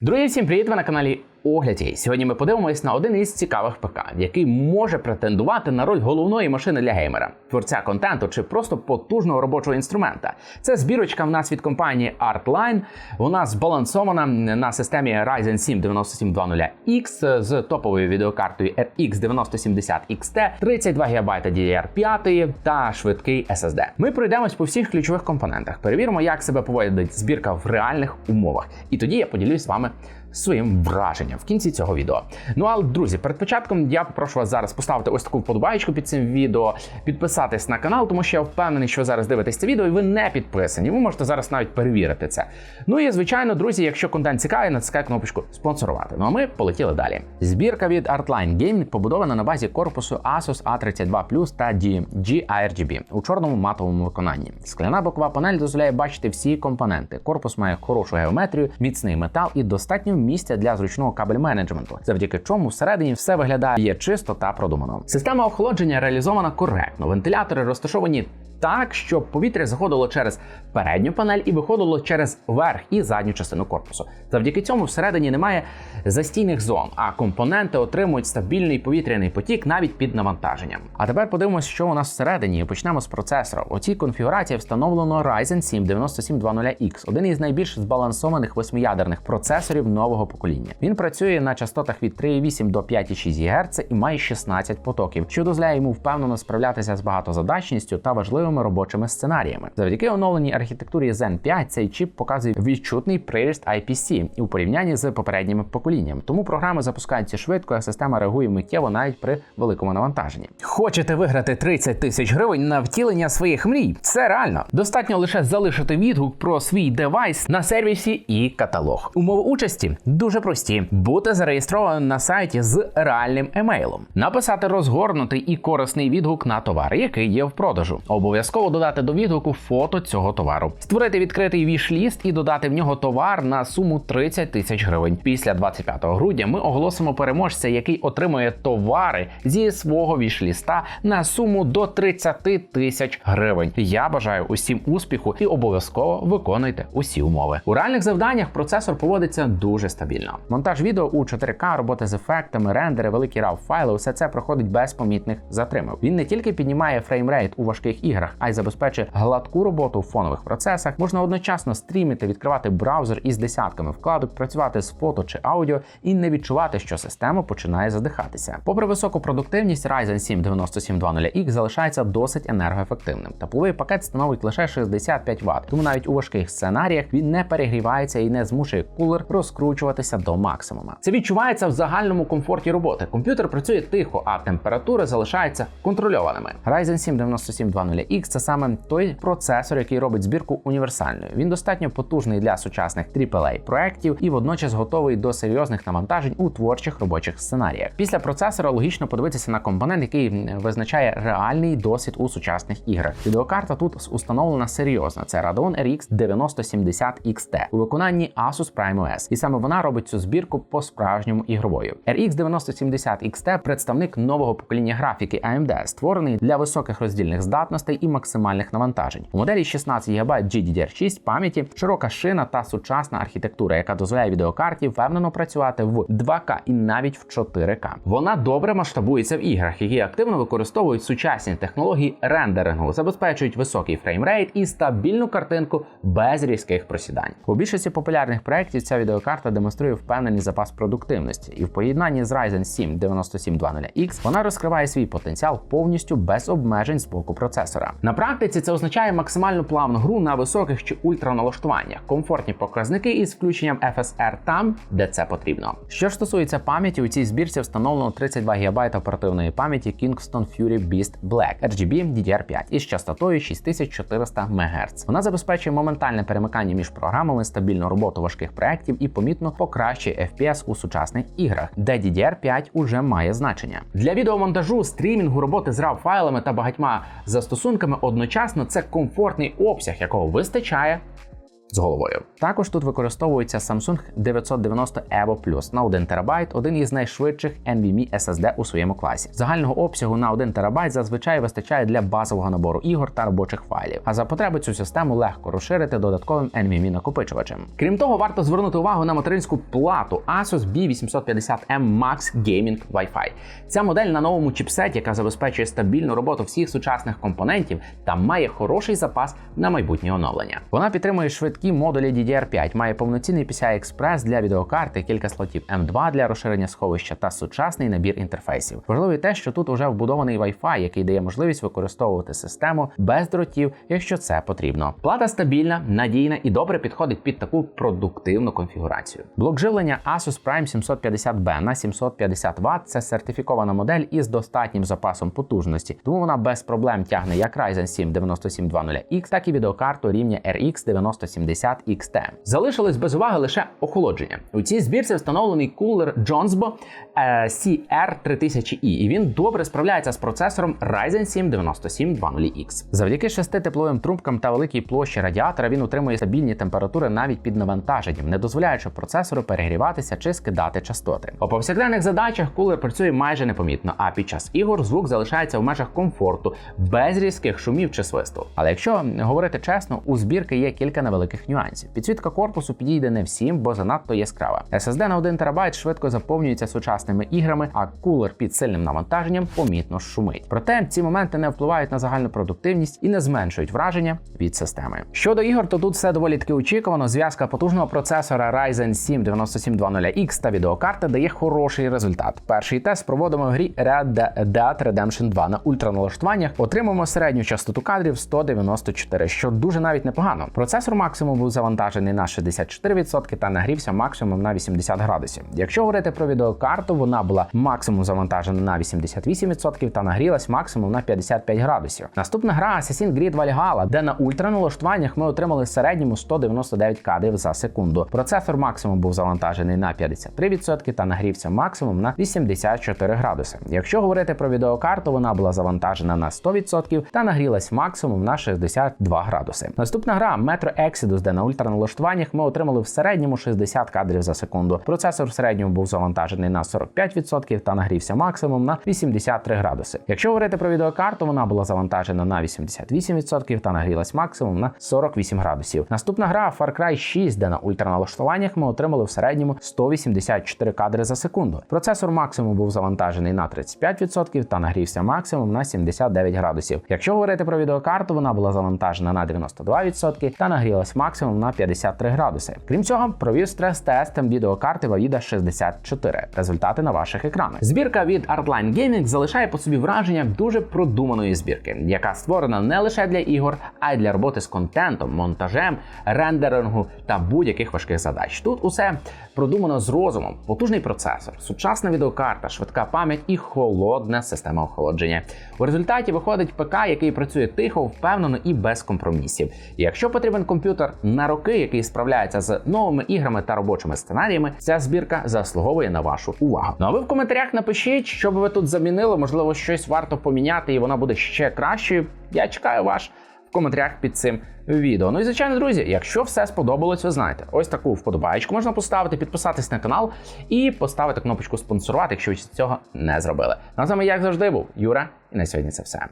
Друзі, всім привіт! Ви на каналі Огляді. Сьогодні ми подивимось на один із цікавих ПК, який може претендувати на роль головної машини для геймера, творця контенту чи просто потужного робочого інструмента. Це збірочка в нас від компанії Artline. Вона збалансована на системі Ryzen 7 9720X з топовою відеокартою RX 9070 XT, 32 ГБ DDR5 та швидкий SSD. Ми пройдемось по всіх ключових компонентах, перевіримо, як себе поводить збірка в реальних умовах. І тоді я поділюсь з вами своїм враженням в кінці цього відео. Ну а друзі, перед початком я попрошу вас зараз поставити ось таку вподобайку під цим відео, підписатись на канал, тому що я впевнений, що ви зараз дивитесь це відео і ви не підписані. Ви можете зараз навіть перевірити це. Ну і звичайно, друзі, якщо контент цікавий, натискай кнопочку спонсорувати. Ну а ми полетіли далі. Збірка від Artline Gaming побудована на базі корпусу Asus A32 Plus та DMG ARGB у чорному матовому виконанні. Скляна бокова панель дозволяє бачити всі компоненти. Корпус має хорошу геометрію, міцний метал і достатньо місця для зручного кабель менеджменту, завдяки чому всередині все виглядає чисто та продумано. Система охолодження реалізована коректно. Вентилятори розташовані так, щоб повітря заходило через передню панель і виходило через верх і задню частину корпусу. Завдяки цьому всередині немає застійних зон, а компоненти отримують стабільний повітряний потік навіть під навантаженням. А тепер подивимось, що у нас всередині. і Почнемо з процесора. У цій конфігурації встановлено Ryzen 7 9720X, один із найбільш збалансованих восьмиядерних процесорів нового покоління. Він працює на частотах від 3,8 до 5,6 ГГц і має 16 потоків, що дозволяє йому впевнено справлятися з багатозадачністю та важливими робочими сценаріями. Завдяки оновленій архітектурі Zen 5 цей чіп показує відчутний приріст IPC у порівнянні з попередніми поколіннями. Тому програми запускаються швидко, а система реагує миттєво навіть при великому навантаженні. Хочете виграти 30 тисяч гривень на втілення своїх мрій? Це реально. Достатньо лише залишити відгук про свій девайс на сервісі і каталог. Умови участі дуже прості: бути зареєстрованим на сайті з реальним емейлом, написати розгорнутий і корисний відгук на товар, який є в продажу. Обов'язково додати до відгуку фото цього товару, створити відкритий віш-ліст і додати в нього товар на суму 30 тисяч гривень. Після 25 грудня ми оголосимо переможця, який отримує товари зі свого віш-ліста на суму до 30 тисяч гривень. Я бажаю усім успіху і обов'язково виконуйте усі умови. У реальних завданнях процесор поводиться дуже стабільно. Монтаж відео у 4К, роботи з ефектами, рендери, великі RAW файли, усе це проходить без помітних затримок. Він не тільки піднімає фреймрейт у важких іграх, а й забезпечує гладку роботу в фонових процесах. Можна одночасно стрімити, відкривати браузер із десятками вкладок, працювати з фото чи аудіо і не відчувати, що система починає задихатися. Попри високу продуктивність, Ryzen 7 9720X залишається досить енергоефективним. Тепловий пакет становить лише 65 Вт, тому навіть у важких сценаріях він не перегрівається і не змушує кулер розкручуватися до максимума. Це відчувається в загальному комфорті роботи. Комп'ютер працює тихо, а температури залишаються контрольованими. Ryzen 7 9720X це саме той процесор, який робить збірку універсальною. Він достатньо потужний для сучасних AAA проєктів і водночас готовий до серйозних навантажень у творчих робочих сценаріях. Після процесора логічно подивитися на компонент, який визначає реальний досвід у сучасних іграх. Відеокарта тут установлена серйозно. Це Radeon RX 9070 XT у виконанні Asus Prime OS. І саме вона робить цю збірку по-справжньому ігровою. RX 9070 XT представник нового покоління графіки AMD, створений для високих роздільних здатностей і максимальних навантажень. У моделі 16 ГБ GDDR6 пам'яті, широка шина та сучасна архітектура, яка дозволяє відеокарті впевнено працювати в 2К і навіть в 4К. Вона добре масштабується в іграх, які активно використовують сучасні технології рендерингу, забезпечують високий фреймрейт і стабільну картинку без різких просідань. У більшості популярних проєктів ця відеокарта демонструє впевнений запас продуктивності, і в поєднанні з Ryzen 7 9720X вона розкриває свій потенціал повністю без обмежень з боку процесора. На практиці це означає максимально плавну гру на високих чи ультраналаштуваннях, комфортні показники із включенням FSR там, де це потрібно. Що ж стосується пам'яті, у цій збірці встановлено 32 ГБ оперативної пам'яті Kingston Fury Beast Black RGB DDR5 із частотою 6400 МГц. Вона забезпечує моментальне перемикання між програмами, стабільну роботу важких проєктів і помітно покращує FPS у сучасних іграх, де DDR5 уже має значення. Для відеомонтажу, стрімінгу, роботи з RAW файлами та багатьма застосунками одночасно це комфортний обсяг, якого вистачає з головою. Також тут використовується Samsung 990 Evo Plus на 1 ТБ, один із найшвидших NVMe SSD у своєму класі. Загального обсягу на 1 ТБ зазвичай вистачає для базового набору ігор та робочих файлів. А за потреби цю систему легко розширити додатковим NVMe накопичувачем. Крім того, варто звернути увагу на материнську плату Asus B850M Max Gaming Wi-Fi. Ця модель на новому чіпсеті, яка забезпечує стабільну роботу всіх сучасних компонентів та має хороший запас на майбутнє оновлення. Вона підтримує швидкі модулі DDR5, має повноцінний PCI Express для відеокарти, кілька слотів M2 для розширення сховища та сучасний набір інтерфейсів. Важливо те, що тут уже вбудований Wi-Fi, який дає можливість використовувати систему без дротів, якщо це потрібно. Плата стабільна, надійна і добре підходить під таку продуктивну конфігурацію. Блок живлення Asus Prime 750B на 750 Вт – це сертифікована модель із достатнім запасом потужності, тому вона без проблем тягне як Ryzen 7 9720X, так і відеокарту рівня RX 9070 XT. Залишилось без уваги лише охолодження. У цій збірці встановлений кулер Jonesbo е, CR3000E, і він добре справляється з процесором Ryzen 7 9720X. Завдяки шести тепловим трубкам та великій площі радіатора він утримує стабільні температури навіть під навантаженням, не дозволяючи процесору перегріватися чи скидати частоти. У повсякденних задачах кулер працює майже непомітно, а під час ігор звук залишається в межах комфорту, без різких шумів чи свисту. Але якщо говорити чесно, у збірки є кілька невеликих нюансів. Підсвітка корпусу підійде не всім, бо занадто яскрава. SSD на 1 ТБ швидко заповнюється сучасними іграми, а кулер під сильним навантаженням помітно шумить. Проте ці моменти не впливають на загальну продуктивність і не зменшують враження від системи. Щодо ігор, то тут все доволі таки очікувано. Зв'язка потужного процесора Ryzen 7 9720X та відеокарти дає хороший результат. Перший тест проводимо в грі Red Dead Redemption 2 на ультраналаштуваннях. Отримаємо середню частоту кадрів 194, що дуже навіть непогано. Процесор максимум був завантажений на 64% та нагрівся максимум на 80 градусів. Якщо говорити про відеокарту, вона була максимум завантажена на 88% та нагрілась максимум на 55 градусів. Наступна гра Assassin's Creed Valhalla, де на ультраналаштуваннях ми отримали в середньому 199 кадрів за секунду. Процесор максимум був завантажений на 53% та нагрівся максимум на 84 градуси. Якщо говорити про відеокарту, вона була завантажена на 100% та нагрілась максимум на 62 градуси. Наступна гра Metro Exodus, де на ультраналаштуваннях ми отримали в середньому 60 кадрів за секунду. Процесор в середньому був завантажений на 45% та нагрівся максимум на 83 градуси. Якщо говорити про відеокарту, вона була завантажена на 88% та нагрілась максимум на 48 градусів. Наступна гра Far Cry 6, де на ультраналаштуваннях ми отримали в середньому 184 кадри за секунду. Процесор максимум був завантажений на 35% та нагрівся максимум на 79 градусів. Якщо говорити про відеокарту, вона була завантажена на 92% та нагрілась максимум на 53 градуси. Крім цього, провів стрес-тест відеокарти Vavida 64. Результати на ваших екранах. Збірка від Artline Gaming залишає по собі враження дуже продуманої збірки, яка створена не лише для ігор, а й для роботи з контентом, монтажем, рендерингу та будь-яких важких задач. Тут усе продумано з розумом, потужний процесор, сучасна відеокарта, швидка пам'ять і холодна система охолодження. У результаті виходить ПК, який працює тихо, впевнено і без компромісів. І якщо потрібен комп'ютер на роки, який справляється з новими іграми та робочими сценаріями, ця збірка заслуговує на вашу увагу. Ну а ви в коментарях напишіть, що би ви тут замінили, можливо, щось варто поміняти, і вона буде ще кращою. Я чекаю ваш в коментарях під цим відео. Ну і звичайно, друзі, якщо все сподобалось, ви знаєте, ось таку вподобаєчку можна поставити, підписатись на канал і поставити кнопочку спонсорувати, якщо ви цього не зробили. Ну а з як завжди, був Юра, і на сьогодні це все.